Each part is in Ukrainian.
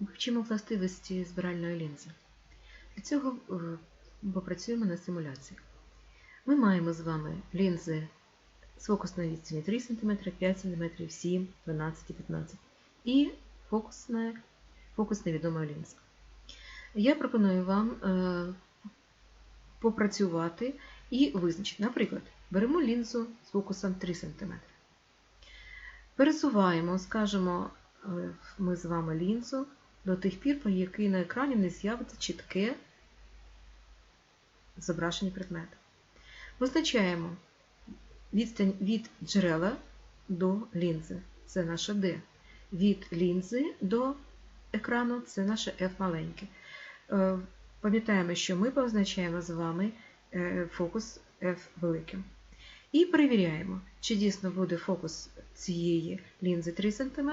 Вивчимо властивості збиральної лінзи. Для цього е, попрацюємо на симуляції. Ми маємо з вами лінзи з фокусною відстані 3 см, 5 см, 7, 12 і 15 і фокусна, фокусна відома лінза. Я пропоную вам е, попрацювати і визначити. Наприклад, беремо лінзу з фокусом 3 см. Пересуваємо, скажімо, е, ми з вами лінзу до тих пір, поки на екрані не з'явиться чітке зображення предмета. Визначаємо відстань від джерела до лінзи. Це наша D. Від лінзи до екрану це наше F маленьке. Е, Пам'ятаємо, що ми позначаємо з вами е, фокус F великим. І перевіряємо, чи дійсно буде фокус цієї лінзи 3 см,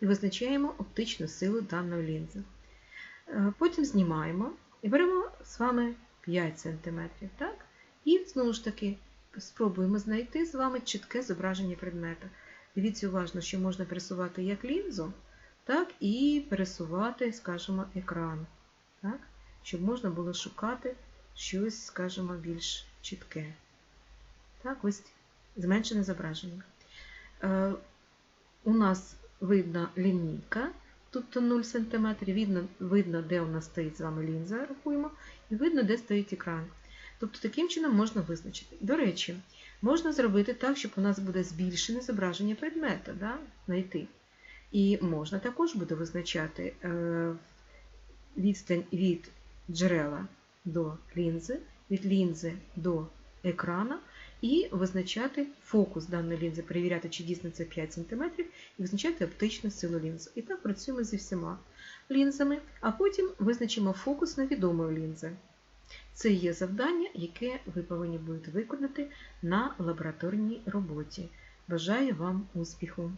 і визначаємо оптичну силу даної лінзи. Е, Потім знімаємо і беремо з вами 5 см. Так? І знову ж таки спробуємо знайти з вами чітке зображення предмета. Дивіться уважно, що можна пересувати як лінзу, так і пересувати, скажімо, екран. Так? Щоб можна було шукати щось, скажімо, більш чітке. Так, ось зменшене зображення. Е, у нас видно лінійка, тут 0 см, видно, видно, де у нас стоїть з вами лінза, рахуємо, і видно, де стоїть екран. Тобто таким чином можна визначити. До речі, можна зробити так, щоб у нас буде збільшене зображення предмета, да? знайти. І можна також буде визначати е, відстань від джерела до лінзи, від лінзи до екрана, і визначати фокус даної лінзи, перевіряти, чи дійсно це 5 см, і визначати оптичну силу лінзи. І так працюємо зі всіма лінзами, а потім визначимо фокус на відомої лінзи. Це є завдання, яке ви повинні будете виконати на лабораторній роботі. Бажаю вам успіху!